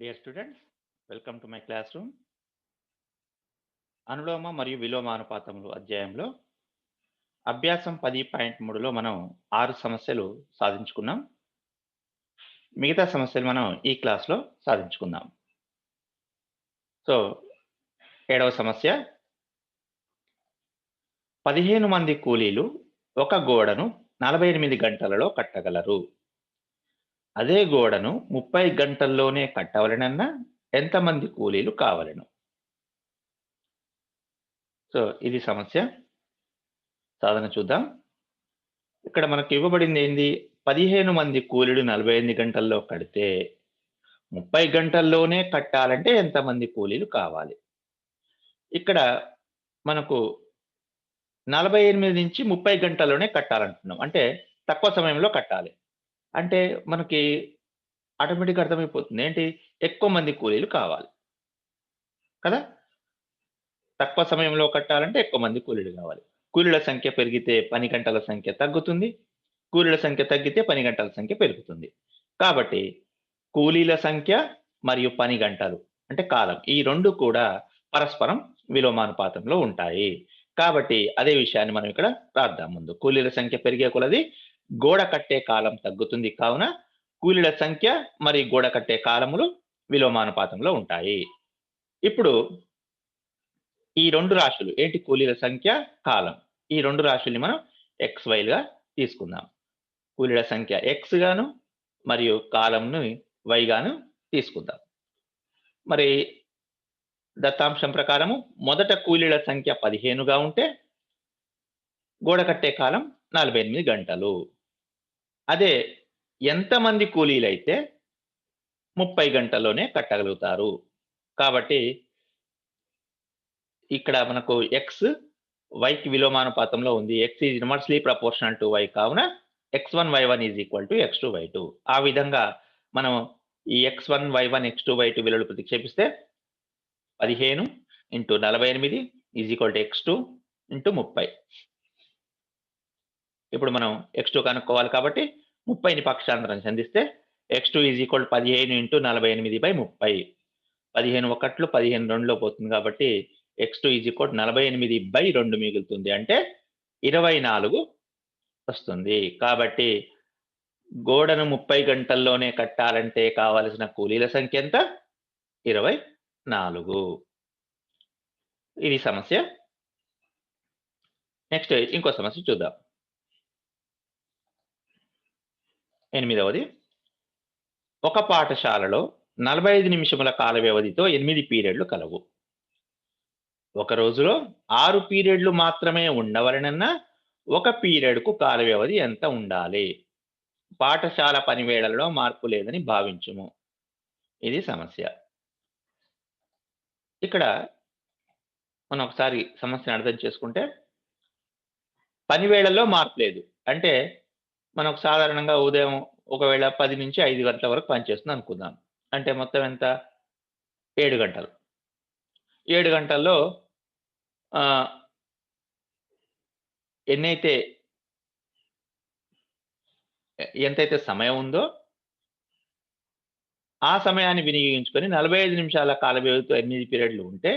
Dear students welcome to my class room anulom మరియు విలోమ అనుపాతములు అధ్యాయంలో అభ్యాసం పది పాయింట్ మూడులో మనం ఆరు సమస్యలు సాధించుకున్నాం. మిగతా సమస్యలు మనం ఈ క్లాస్లో సాధించుకుందాం. సో ఏడవ సమస్య. పదిహేను మంది కూలీలు ఒక గోడను నలభై ఎనిమిది గంటలలో కట్టగలరు. అదే గోడను ముప్పై గంటల్లోనే కట్టవలనన్నా ఎంతమంది కూలీలు కావలను. సో ఇది సమస్య. సాధన చూద్దాం. ఇక్కడ మనకు ఇవ్వబడింది ఏంది? పదిహేను మంది కూలీలు నలభై ఎనిమిది గంటల్లో కడితే ముప్పై గంటల్లోనే కట్టాలంటే ఎంతమంది కూలీలు కావాలి? ఇక్కడ మనకు నలభై ఎనిమిది నుంచి ముప్పై గంటల్లోనే కట్టాలంటున్నాం. అంటే తక్కువ సమయంలో కట్టాలి. అంటే మనకి ఆటోమేటిక్గా అర్థమైపోతుంది. ఏంటి? ఎక్కువ మంది కూలీలు కావాలి. కదా? తక్కువ సమయంలో కట్టాలంటే ఎక్కువ మంది కూలీలు కావాలి. కూలీల సంఖ్య పెరిగితే పని గంటల సంఖ్య తగ్గుతుంది. కూలీల సంఖ్య తగ్గితే పని గంటల సంఖ్య పెరుగుతుంది. కాబట్టి కూలీల సంఖ్య మరియు పని గంటలు అంటే కాలం ఈ రెండు కూడా పరస్పరం విలోమానుపాతంలో ఉంటాయి. కాబట్టి అదే విషయాన్ని మనం ఇక్కడ రాద్దాం ముందు. కూలీల సంఖ్య పెరిగే కొలది గోడ కట్టే కాలం తగ్గుతుంది కావున కూలీల సంఖ్య మరి గోడ కట్టే కాలములు విలోమానుపాతంలో ఉంటాయి. ఇప్పుడు ఈ రెండు రాశులు ఏంటి కూలీల సంఖ్య కాలం? ఈ రెండు రాశుల్ని మనం ఎక్స్ వైలుగా తీసుకుందాం. కూలీల సంఖ్య ఎక్స్ గాను మరియు కాలంను వై గాను తీసుకుందాం. మరి దత్తాంశం ప్రకారము మొదట కూలీల సంఖ్య పదిహేనుగా ఉంటే గోడ కట్టే కాలం నలభై ఎనిమిది గంటలు. అదే ఎంతమంది కూలీలైతే ముప్పై గంటల్లోనే కట్టగలుగుతారు? కాబట్టి ఇక్కడ మనకు ఎక్స్ వైకి విలోమానుపాతంలో ఉంది. X is inversely proportional to y కావున x one y one is equal to x two y two ఆ విధంగా మనం ఈ x one y one x two y two విలువలు ప్రతిక్షేపిస్తే పదిహేను ఇంటూ నలభై ఎనిమిది is equal to x two into ముప్పై. ఇప్పుడు మనం ఎక్స్ టూ కనుక్కోవాలి కాబట్టి ముప్పైని పక్షాంతరం చెందిస్తే ఎక్స్ టూ ఈజ్ ఈక్వల్ పదిహేను ఇంటూ నలభై ఎనిమిది బై ముప్పై. పదిహేను ఒకట్లు పదిహేను రెండులో పోతుంది కాబట్టి ఎక్స్ టూ ఈజ్ ఈక్వల్ నలభై ఎనిమిది బై రెండు మిగులుతుంది. అంటే ఇరవై నాలుగు వస్తుంది. కాబట్టి గోడను ముప్పై గంటల్లోనే కట్టాలంటే కావలసిన కూలీల సంఖ్య ఎంత? ఇరవై నాలుగు. ఇది సమస్య. నెక్స్ట్ ఇంకో సమస్య చూద్దాం. ఎనిమిదవది ఒక పాఠశాలలో నలభై ఐదు నిమిషముల కాల వ్యవధితో ఎనిమిది పీరియడ్లు కలవు. ఒక రోజులో ఆరు పీరియడ్లు మాత్రమే ఉండవలనన్నా ఒక పీరియడ్కు కాల వ్యవధి ఎంత ఉండాలి? పాఠశాల పనివేళలలో మార్పు లేదని భావించుము. ఇది సమస్య. ఇక్కడ మనం ఒకసారి సమస్యను అర్థం చేసుకుంటే పనివేళల్లో మార్పు లేదు. అంటే మనకు సాధారణంగా ఉదయం ఒకవేళ పది నుంచి ఐదు గంటల వరకు పనిచేస్తుంది అనుకుందాం. అంటే మొత్తం ఎంత? ఏడు గంటలు. ఏడు గంటల్లో ఎన్నైతే ఎంతైతే సమయం ఉందో ఆ సమయాన్ని వినియోగించుకొని నలభై ఐదు నిమిషాల కాల వ్యవధితో ఎనిమిది పీరియడ్లు ఉంటే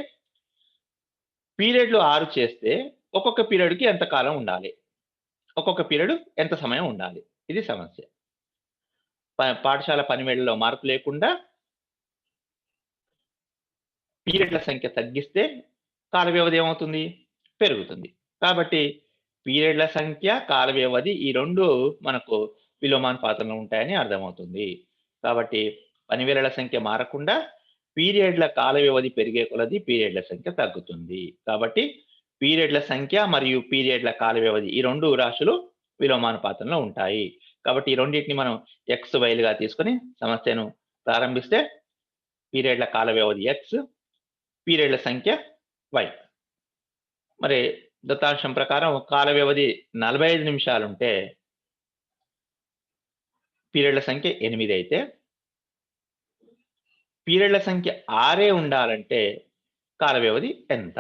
పీరియడ్లు ఆరు చేస్తే ఒక్కొక్క పీరియడ్కి ఎంత కాలం ఉండాలి? ఒక్కొక్క పీరియడ్ ఎంత సమయం ఉండాలి? ఇది సమస్య. పాఠశాల పనివేళ్ళలో మార్పు లేకుండా పీరియడ్ల సంఖ్య తగ్గిస్తే కాల వ్యవధి ఏమవుతుంది? పెరుగుతుంది. కాబట్టి పీరియడ్ల సంఖ్య కాల వ్యవధి ఈ రెండు మనకు విలోమానుపాతంలో ఉంటాయని అర్థమవుతుంది. కాబట్టి పనివేళల సంఖ్య మారకుండా పీరియడ్ల కాల వ్యవధి పెరిగే కొలది పీరియడ్ల సంఖ్య తగ్గుతుంది. కాబట్టి పీరియడ్ల సంఖ్య మరియు పీరియడ్ల కాల వ్యవధి ఈ రెండు రాశులు విలోమానుపాతంలో ఉంటాయి. కాబట్టి ఈ రెండింటిని మనం ఎక్స్ వైలుగా తీసుకొని సమస్యను ప్రారంభిస్తే పీరియడ్ల కాల వ్యవధి ఎక్స్ పీరియడ్ల సంఖ్య వై మరి దత్తాంశం ప్రకారం కాల వ్యవధి నలభై ఐదు నిమిషాలు ఉంటే పీరియడ్ల సంఖ్య ఎనిమిది అయితే పీరియడ్ల సంఖ్య ఆరే ఉండాలంటే కాల వ్యవధి ఎంత?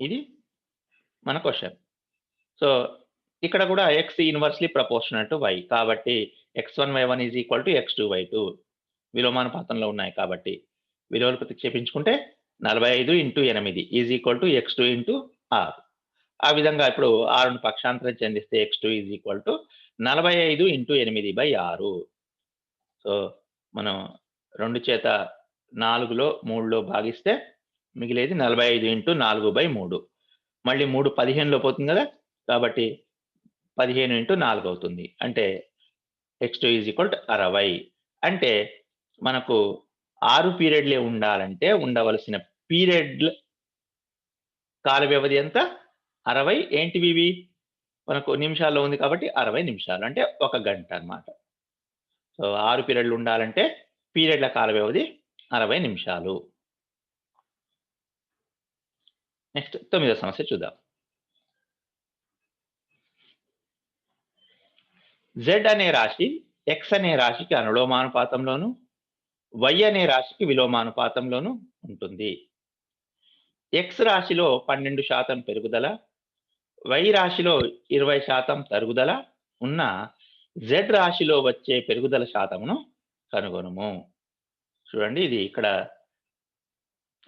ఇది మన క్వశ్చన్ సో ఇక్కడ కూడా x inversely proportional to y కాబట్టి x one y one is equal to x two y two విలోమానుపాతంలో ఉన్నాయి కాబట్టి విలువలు ప్రతిక్షేపించుకుంటే నలభై ఐదు ఇంటూ ఎనిమిది is equal to x two into ఆరు ఆ విధంగా ఇప్పుడు ఆరును పక్షాంతరం చెందిస్తే x two is equal to నలభై ఐదు ఇంటూ ఎనిమిది బై ఆరు. సో మనం రెండు చేత నాలుగులో మూడులో భాగిస్తే మిగిలేది నలభై ఐదు ఇంటూ నాలుగు బై మూడు. మళ్ళీ మూడు పదిహేనులో పోతుంది కదా? కాబట్టి పదిహేను ఇంటూ నాలుగు అవుతుంది. అంటే x two is equal to అరవై. అంటే మనకు ఆరు పీరియడ్లే ఉండాలంటే ఉండవలసిన పీరియడ్ల కాల వ్యవధి ఎంత? అరవై. ఏంటివి ఇవి మనకు నిమిషాల్లో ఉంది కాబట్టి అరవై నిమిషాలు. అంటే ఒక గంట అనమాట సో ఆరు పీరియడ్లు ఉండాలంటే పీరియడ్ల కాల వ్యవధి అరవై నిమిషాలు. నెక్స్ట్ తొమ్మిదో సమస్య చూద్దాం జెడ్ అనే రాశి ఎక్స్ అనే రాశికి అనులోమానుపాతంలోను వై అనే రాశికి విలోమానుపాతంలోను ఉంటుంది. ఎక్స్ రాశిలో పన్నెండు శాతం పెరుగుదల వై రాశిలో ఇరవై శాతం తరుగుదల ఉన్న జెడ్ రాశిలో వచ్చే పెరుగుదల శాతమును కనుగొనము. చూడండి ఇది ఇక్కడ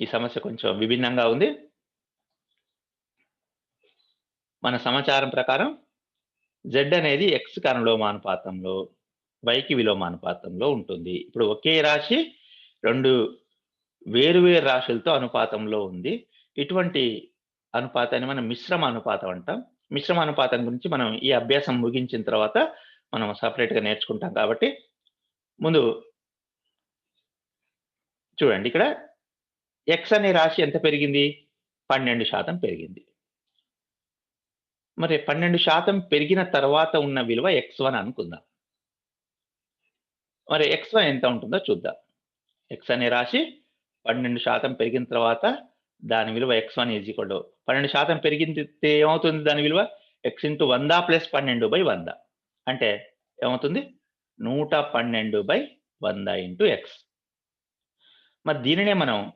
ఈ సమస్య కొంచెం విభిన్నంగా ఉంది. మన సమాచారం ప్రకారం జెడ్ అనేది ఎక్స్కి అనులోమానుపాతంలో వైకి విలోమానుపాతంలో ఉంటుంది. ఇప్పుడు ఒకే రాశి రెండు వేరువేరు రాశులతో అనుపాతంలో ఉంది. ఇటువంటి అనుపాతాన్ని మనం మిశ్రమ అనుపాతం అంటాం. మిశ్రమ అనుపాతం గురించి మనం ఈ అభ్యాసం ముగించిన తర్వాత మనం సపరేట్గా నేర్చుకుంటాం కాబట్టి ముందు చూడండి. ఇక్కడ ఎక్స్ అనే రాశి ఎంత పెరిగింది? పన్నెండు శాతం పెరిగింది. మరి పన్నెండు శాతం పెరిగిన తర్వాత ఉన్న విలువ ఎక్స్ వన్ అనుకుందాం. మరి ఎక్స్ వన్ ఎంత ఉంటుందో చూద్దాం. ఎక్స్ అనే రాశి పన్నెండు శాతం పెరిగిన తర్వాత దాని విలువ ఎక్స్ వన్ ఈజ్ ఈక్వల్ పన్నెండు శాతం పెరిగితే ఏమవుతుంది దాని విలువ? ఎక్స్ ఇంటూ వంద ప్లస్ పన్నెండు బై వంద. అంటే ఏమవుతుంది? నూట పన్నెండు బై వంద ఇంటూ ఎక్స్. మరి దీనినే మనం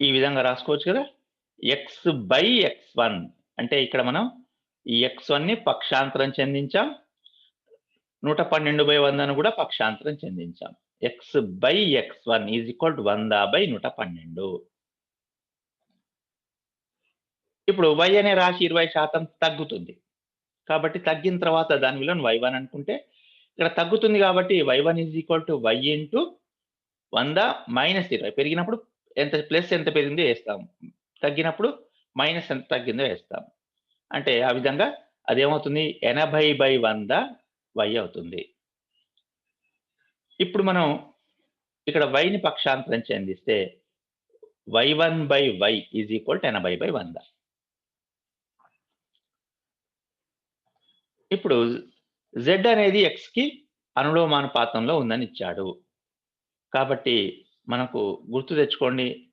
ఈ విధంగా రాసుకోవచ్చు కదా? X by x one. అంటే ఇక్కడ మనం ఈ ఎక్స్ వన్ని పక్షాంతరం చెందించాం. నూట పన్నెండు బై వందను కూడా పక్షాంతరం చెందించాం. X by x one is equal to వంద బై నూట పన్నెండు. ఇప్పుడు వై అనే రాశి ఇరవై శాతం తగ్గుతుంది. కాబట్టి తగ్గిన తర్వాత దాని విలువను వై వన్ అనుకుంటే ఇక్కడ తగ్గుతుంది కాబట్టి y one is equal to y into వంద మైనస్ ఇరవై. పెరిగినప్పుడు ఎంత ప్లస్ ఎంత పెరిగిందో వేస్తాం. తగ్గినప్పుడు మైనస్ ఎంత తగ్గిందో వేస్తాం. అంటే ఆ విధంగా అదేమవుతుంది? ఎనభై బై వంద వై అవుతుంది. ఇప్పుడు మనం ఇక్కడ వైని పక్షాంతరం చెందిస్తే y one by y is equal to ఎనభై బై వంద. ఇప్పుడు జెడ్ అనేది ఎక్స్కి అనులోమానుపాతంలో ఉందని ఇచ్చాడు. కాబట్టి మనకు గుర్తు తెచ్చుకోండి.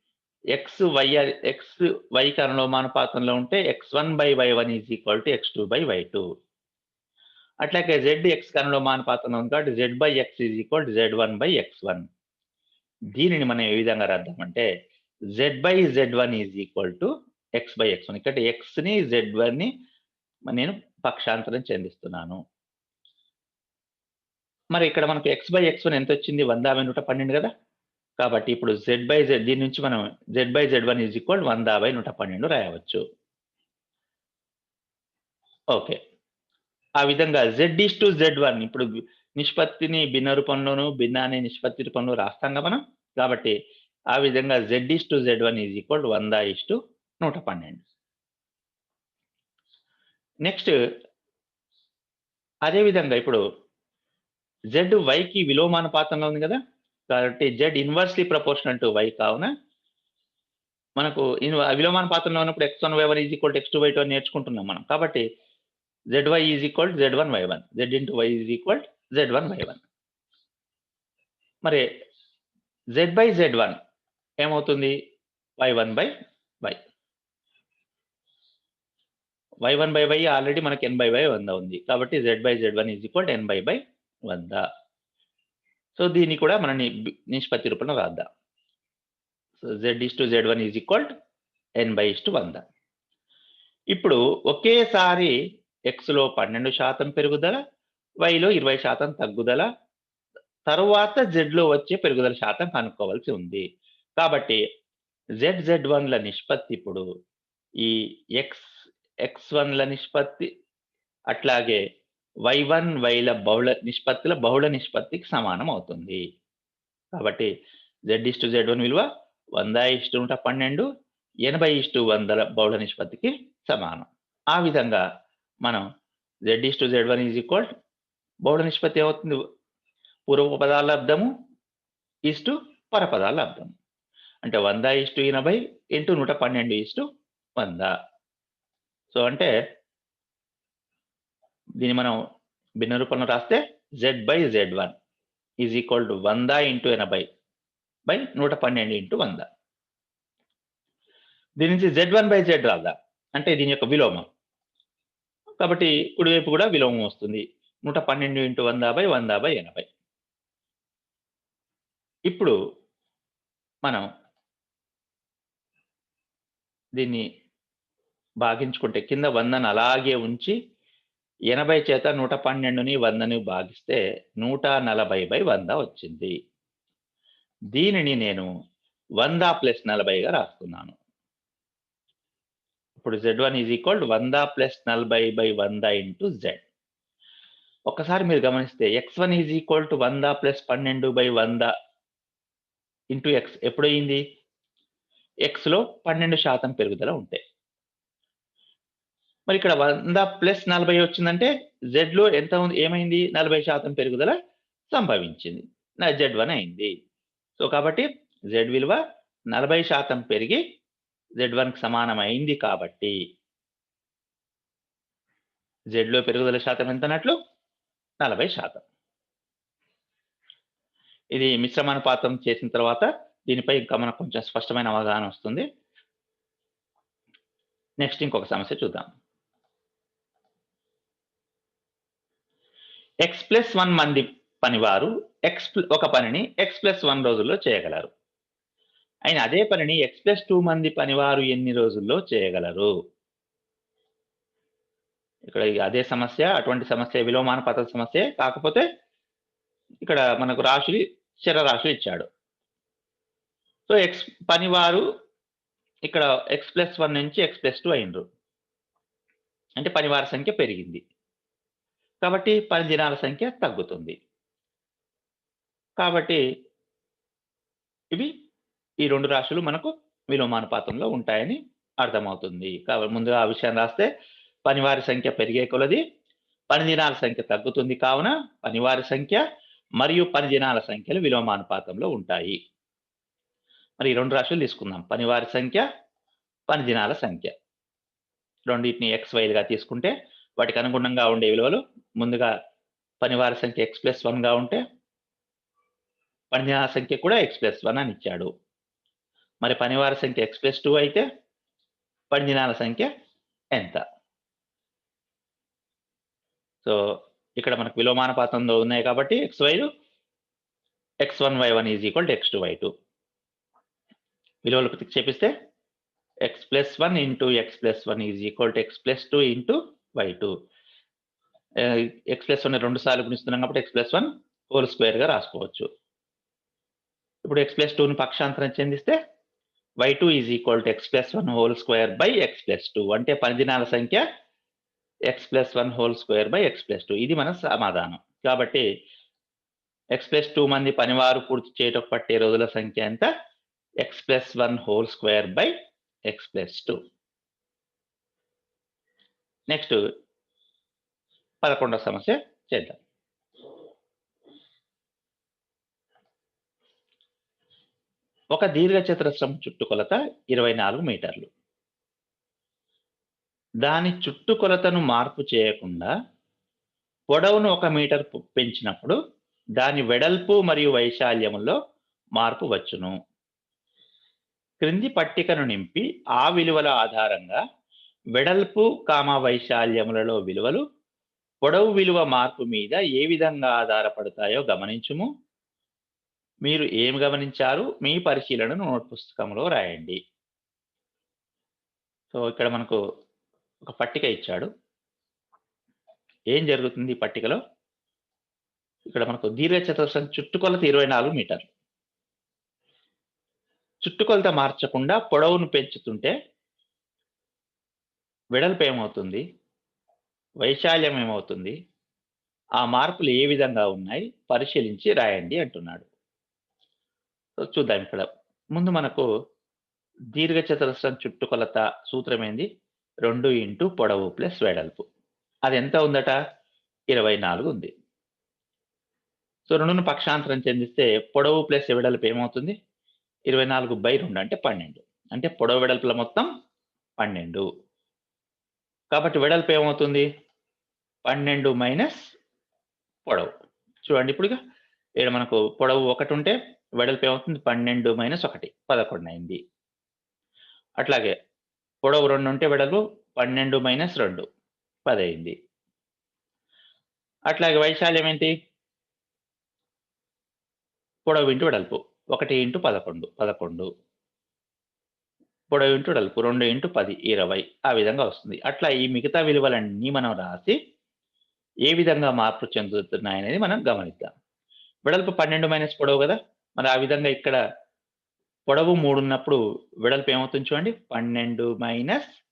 ఎక్స్ వై ఎక్స్ వైకి అనులోమానుపాతంలో ఉంటే x one by y one is equal to x two by y two అట్లాగే జెడ్ ఎక్స్ అనులోమానుపాతంలో ఉంది కాబట్టి z by x is equal to z one by x one దీనిని మనం ఏ విధంగా రాద్దామంటే z by z one is equal to x by x one ఇక్కడ ఎక్స్ని జెడ్ వన్ని నేను పక్షాంతరం చెందిస్తున్నాను. మరి ఇక్కడ మనకు ఎక్స్ బై ఎక్స్ వన్ ఎంత వచ్చింది? వంద బై నూట పన్నెండు కదా? కాబట్టి ఇప్పుడు జెడ్ బై జెడ్ దీని నుంచి మనం z by z one is equal వంద బై నూట పన్నెండు రాయవచ్చు. ఓకే ఆ విధంగా z is to z one ఇప్పుడు నిష్పత్తిని భిన్న రూపంలోను భిన్నాన్ని నిష్పత్తి రూపంలో రాస్తాం కదా మనం? కాబట్టి ఆ విధంగా z is to z one is equal వంద ఈస్ టు నూట పన్నెండు. నెక్స్ట్ అదేవిధంగా ఇప్పుడు జెడ్ వైకి విలోమానుపాతంలో ఉంది కదా? కాబట్టి z inversely proportional to y కావున మనకు విలోమాన పాత్రలో ఉన్నప్పుడు x one y one is equal x two y two నేర్చుకుంటున్నాం మనం. కాబట్టి z y is equal z one y one z into y is equal z one y one మరి z by z one ఏమవుతుంది? Y one by y y one by y already మనకి n by y వంద ఉంది. కాబట్టి z by z one is equal n by by వంద. So దీన్ని కూడా మనం ని- నిష్పత్తి రూపంలో రాద్దాం. So z is to z one is equal n by is to వంద. ఇప్పుడు ఒకేసారి ఎక్స్లో పన్నెండు శాతం పెరుగుదల వైలో ఇరవై శాతం తగ్గుదల తరువాత జెడ్లో వచ్చే పెరుగుదల శాతం కనుక్కోవాల్సి ఉంది. కాబట్టి జెడ్ జెడ్ వన్ల నిష్పత్తి ఇప్పుడు ఈ ఎక్స్ ఎక్స్ వన్ల నిష్పత్తి అట్లాగే వై వన్ వైల బహుళ నిష్పత్తుల బహుళ నిష్పత్తికి సమానం అవుతుంది. కాబట్టి జెడ్ ఇస్టు జెడ్ వన్ విలువ వంద ఇస్టు నూట పన్నెండు ఎనభై ఇస్టు వందల బహుళ నిష్పత్తికి సమానం. ఆ విధంగా మనం z is to z one is equal బహుళ నిష్పత్తి ఏమవుతుంది? పూర్వ పదాల అర్థము ఇస్టు పరపదాల అర్థం అంటే వంద ఇస్టు ఎనభై ఇంటూ నూట పన్నెండు ఇస్టు వంద. సో అంటే దీన్ని మనం భిన్న రూపంలో రాస్తే z by z one is equal to వంద ఇంటూ ఎనభై బై నూట పన్నెండు ఇంటూ వంద. దీని నుంచి జెడ్ వన్ బై జెడ్ రాదా అంటే దీని యొక్క విలోమం. కాబట్టి కుడివైపు కూడా విలోమం వస్తుంది. నూట పన్నెండు ఇంటూ వంద బై వంద బై ఎనభై. ఇప్పుడు మనం దీన్ని భాగించుకుంటే కింద వందను అలాగే ఉంచి ఎనభై చేత నూట పన్నెండుని వందని భాగిస్తే నూట నలభై బై వంద వచ్చింది. దీనిని నేను వంద ప్లస్ నలభైగా రాస్తున్నాను. ఇప్పుడు జెడ్ వన్ ఈజ్ ఈక్వల్ వంద ప్లస్ నలభై బై వంద ఇంటూ జెడ్ ఒకసారి మీరు గమనిస్తే x one is equal to వంద ప్లస్ పన్నెండు బై వంద ఇంటూ ఎక్స్ ఎప్పుడయింది ఎక్స్లో పన్నెండు శాతం పెరుగుదల ఉంటాయి మరి ఇక్కడ వంద ప్లస్ నలభై వచ్చిందంటే జెడ్లో ఎంత ఉంది? ఏమైంది? నలభై శాతం పెరుగుదల సంభవించింది. నా జెడ్ వన్ అయింది. సో కాబట్టి జెడ్ విలువ నలభై శాతం పెరిగి జెడ్ వన్కి సమానం అయింది కాబట్టి జెడ్లో పెరుగుదల శాతం ఎంత అన్నట్లు నలభై శాతం. ఇది మిశ్రమానుపాతం చేసిన తర్వాత దీనిపై ఇంకా మనకు కొంచెం స్పష్టమైన అవగాహన వస్తుంది. నెక్స్ట్ ఇంకొక సమస్య చూద్దాం. ఎక్స్ ప్లస్ వన్ మంది పనివారు ఎక్స్ ఒక పనిని ఎక్స్ ప్లస్ వన్ రోజుల్లో చేయగలరు. అయిన అదే పనిని ఎక్స్ ప్లస్ టూ మంది పనివారు ఎన్ని రోజుల్లో చేయగలరు? ఇక్కడ అదే సమస్య అటువంటి సమస్య విలోమాన విలోమానుపాత సమస్య కాకపోతే ఇక్కడ మనకు రాశులు చరరాశులు ఇచ్చాడు. సో ఎక్స్ పనివారు ఇక్కడ ఎక్స్ ప్లస్ వన్ నుంచి ఎక్స్ ప్లస్ టూ అయినరు అంటే పనివారి సంఖ్య పెరిగింది. కాబట్టి పని దినాల సంఖ్య తగ్గుతుంది. కాబట్టి ఇవి ఈ రెండు రాశులు మనకు విలోమానుపాతంలో ఉంటాయని అర్థమవుతుంది. కాబట్టి ముందుగా ఆ విషయం రాస్తే పనివారి సంఖ్య పెరిగే కొలది పని దినాల సంఖ్య తగ్గుతుంది కావున పనివారి సంఖ్య మరియు పని దినాల సంఖ్యలు విలోమానుపాతంలో ఉంటాయి. మరి ఈ రెండు రాశులు తీసుకుందాం. పనివారి సంఖ్య పని దినాల సంఖ్య. రెండింటిని ఎక్స్ వైలుగా తీసుకుంటే వాటికి అనుగుణంగా ఉండే విలువలు ముందుగా పనివారి సంఖ్య ఎక్స్ ప్లస్ వన్గా ఉంటే పని సంఖ్య కూడా ఎక్స్ ప్లస్ వన్ అని ఇచ్చాడు. మరి పనివారి సంఖ్య ఎక్స్ ప్లస్ టూ అయితే పనిదినాల సంఖ్య ఎంత? సో ఇక్కడ మనకు విలోమానుపాతంలో ఉన్నాయి కాబట్టి x వైలు x one y one is equal to x two y two విలువలు ప్రతిక్షేపిస్తే x plus one into x plus one is equal to x plus two into y two x plus one రెండు సార్లు గుణిస్తున్నాం కాబట్టి x plus one whole స్క్వేర్గా రాసుకోవచ్చు ఇప్పుడు x plus టూని పక్షాంతరం చెందిస్తే y two is equal to x plus one whole square by x plus two అంటే పనిదినాల సంఖ్య x plus one whole square by x plus two ఇది మన సమాధానం కాబట్టి ఎక్స్ ప్లస్ టూ మంది పనివారు పూర్తి చేయటం పట్టే రోజుల సంఖ్య ఎంత x plus one whole square by x plus two next పదకొండవ సమస్య చేద్దాం. ఒక దీర్ఘచతురస్రం చుట్టుకొలత ఇరవై నాలుగు మీటర్లు. దాని చుట్టుకొలతను మార్పు చేయకుండా పొడవును ఒక మీటర్ పెంచినప్పుడు దాని వెడల్పు మరియు వైశాల్యములో మార్పు వచ్చును. క్రింది పట్టికను నింపి ఆ విలువల ఆధారంగా వెడల్పు కామ వైశాల్యములలో విలువలు పొడవు విలువ మార్పు మీద ఏ విధంగా ఆధారపడతాయో గమనించుము. మీరు ఏం గమనించారు? మీ పరిశీలనను నోట్ పుస్తకంలో రాయండి. సో ఇక్కడ మనకు ఒక పట్టిక ఇచ్చాడు. ఏం జరుగుతుంది ఈ పట్టికలో? ఇక్కడ మనకు దీర్ఘచతురస్రం చుట్టుకొలత ఇరవై నాలుగు మీటర్లు. చుట్టుకొలత మార్చకుండా పొడవును పెంచుతుంటే వెడల్పు ఏమవుతుంది? వైశాల్యం ఏమవుతుంది ఆ మార్పులు ఏ విధంగా ఉన్నాయి? పరిశీలించి రాయండి అంటున్నాడు. సో చూద్దాం ఇక్కడ. ముందు మనకు దీర్ఘచతురస్రం చుట్టుకొలత సూత్రం ఏంది రెండు ఇంటూ పొడవు ప్లస్ వెడల్పు. అది ఎంత ఉందట? ఇరవై నాలుగు ఉంది. సో రెండును పక్షాంతరం చెందిస్తే పొడవు ప్లస్ వెడల్పు ఏమవుతుంది? ఇరవై నాలుగు బై రెండు అంటే పన్నెండు. అంటే పొడవు వెడల్పుల మొత్తం పన్నెండు. కాబట్టి వెడల్పు ఏమవుతుంది? పన్నెండు మైనస్ పొడవు. చూడండి ఇప్పుడు ఇక్కడ మనకు పొడవు ఒకటి ఉంటే వెడల్పు ఏమవుతుంది? పన్నెండు మైనస్ ఒకటి. పదకొండు అయింది. అట్లాగే పొడవు రెండు ఉంటే వెడల్పు పన్నెండు మైనస్ రెండు. పది అయింది. అట్లాగే వైశాల్యం ఏంటి? పొడవు ఇంటూ వెడల్పు. ఒకటి ఇంటూ పదకొండు. పదకొండు. పొడవు ఇంటూ వెడల్పు రెండు ఇంటూ పది ఇరవై ఆ విధంగా వస్తుంది. అట్లా ఈ మిగతా విలువలన్నీ మనం రాసి ఏ విధంగా మార్పు చెందుతున్నాయనేది మనం గమనిద్దాం. వెడల్పు పన్నెండు మైనస్ పొడవు కదా? మరి ఆ విధంగా ఇక్కడ పొడవు మూడు ఉన్నప్పుడు వెడల్పు ఏమవుతుంది చూడండి? పన్నెండు మైనస్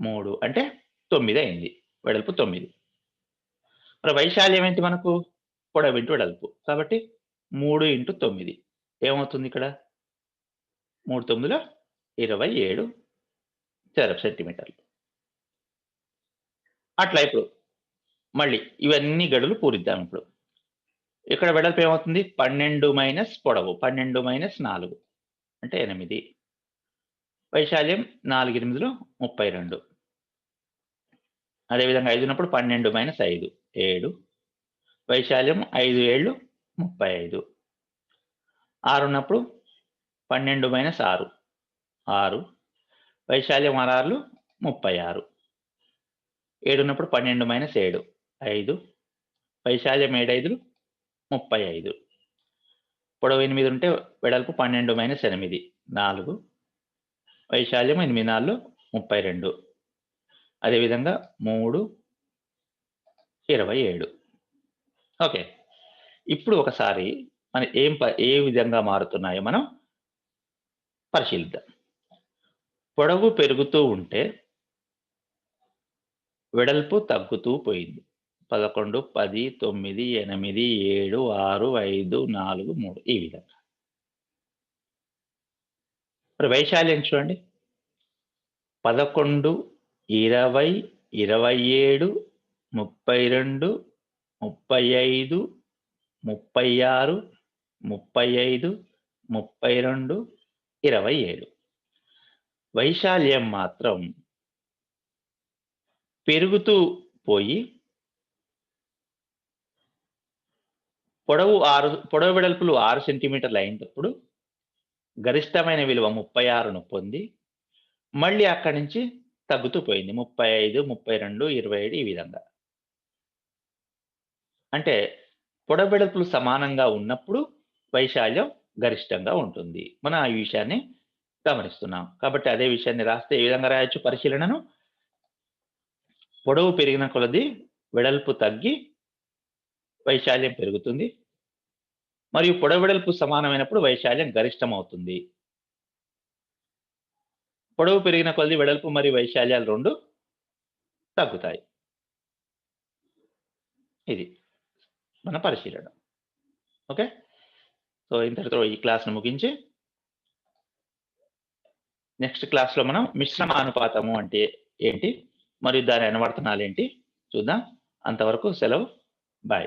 మూడు అంటే తొమ్మిది అయింది. వెడల్పు తొమ్మిది. మరి వైశాల్యం ఏంటి మనకు? పొడవు ఇంటూ వెడల్పు. కాబట్టి మూడు ఇంటూ తొమ్మిది. ఏమవుతుంది ఇక్కడ? మూడు తొమ్మిదిలో ఇరవై ఏడు చదరపు సెంటీమీటర్లు. అట్లా ఇప్పుడు మళ్ళీ ఇవన్నీ గడులు పూరిద్దాం ఇప్పుడు. ఇక్కడ వెడల్పు ఏమవుతుంది? పన్నెండు మైనస్ పొడవు పన్నెండు మైనస్ నాలుగు అంటే ఎనిమిది. వైశాల్యం నాలుగు ఎనిమిదిలో ముప్పై రెండు. అదేవిధంగా ఐదు ఉన్నప్పుడు పన్నెండు మైనస్ ఐదు ఏడు. వైశాల్యం ఐదు ఏళ్ళు ముప్పై ఐదు. ఆరు ఉన్నప్పుడు పన్నెండు మైనస్ ఆరు. ఆరు. వైశాల్యం ఆరు ముప్పై ఆరు. ఏడు ఉన్నప్పుడు పన్నెండు మైనస్ ఏడు ఐదు. వైశాల్యం ఏడైదులు ముప్పై ఐదు. పొడవు ఎనిమిది ఉంటే వెడల్పు పన్నెండు మైనస్ ఎనిమిది నాలుగు. వైశాల్యం ఎనిమిది నాలుగు ముప్పై రెండు. అదేవిధంగా మూడు ఇరవై ఏడు. ఓకే. ఇప్పుడు ఒకసారి మన ఏం ప- ఏ విధంగా మారుతున్నాయో మనం పరిశీలిద్దాం. పొడవు పెరుగుతూ ఉంటే వెడల్పు తగ్గుతూ పోయింది. పదకొండు పది తొమ్మిది ఎనిమిది ఏడు ఆరు ఐదు నాలుగు మూడు ఈ విధంగా. మరి వైశాల్యం చూడండి. పదకొండు ఇరవై ఇరవై ఏడు ముప్పై రెండు ముప్పై ఐదు ముప్పై ఆరు ముప్పై ఐదు ముప్పై రెండు ఇరవై ఏడు. వైశాల్యం మాత్రం పెరుగుతూ పోయి పొడవు ఆరు పొడవు వెడల్పులు ఆరు సెంటీమీటర్లు అయినప్పుడు గరిష్టమైన విలువ ముప్పై ఆరును పొంది మళ్ళీ అక్కడి నుంచి తగ్గుతూ పోయింది. ముప్పై ఐదు ముప్పై రెండు ఇరవై ఏడు ఈ విధంగా. అంటే పొడవు సమానంగా ఉన్నప్పుడు వైశాల్యం గరిష్టంగా ఉంటుంది. మనం ఆ విషయాన్ని గమనిస్తున్నాం. కాబట్టి అదే విషయాన్ని రాస్తే ఏ విధంగా రాయొచ్చు. పరిశీలనను పొడవు పెరిగిన కొలది వెడల్పు తగ్గి వైశాల్యం పెరుగుతుంది. మరియు పొడవు వెడల్పు సమానమైనప్పుడు వైశాల్యం గరిష్టం అవుతుంది పొడవు పెరిగిన కొలది వెడల్పు మరియు వైశాల్యాలు రెండు తగ్గుతాయి. ఇది మన పరిశీలన. ఓకే? సో ఇంతటితో ఈ క్లాస్ను ముగించి నెక్స్ట్ క్లాస్లో మనం మిశ్రమ అనుపాతము అంటే ఏంటి? మరియు దాని అనువర్తనాలు ఏంటి? చూద్దాం. అంతవరకు సెలవు. బాయ్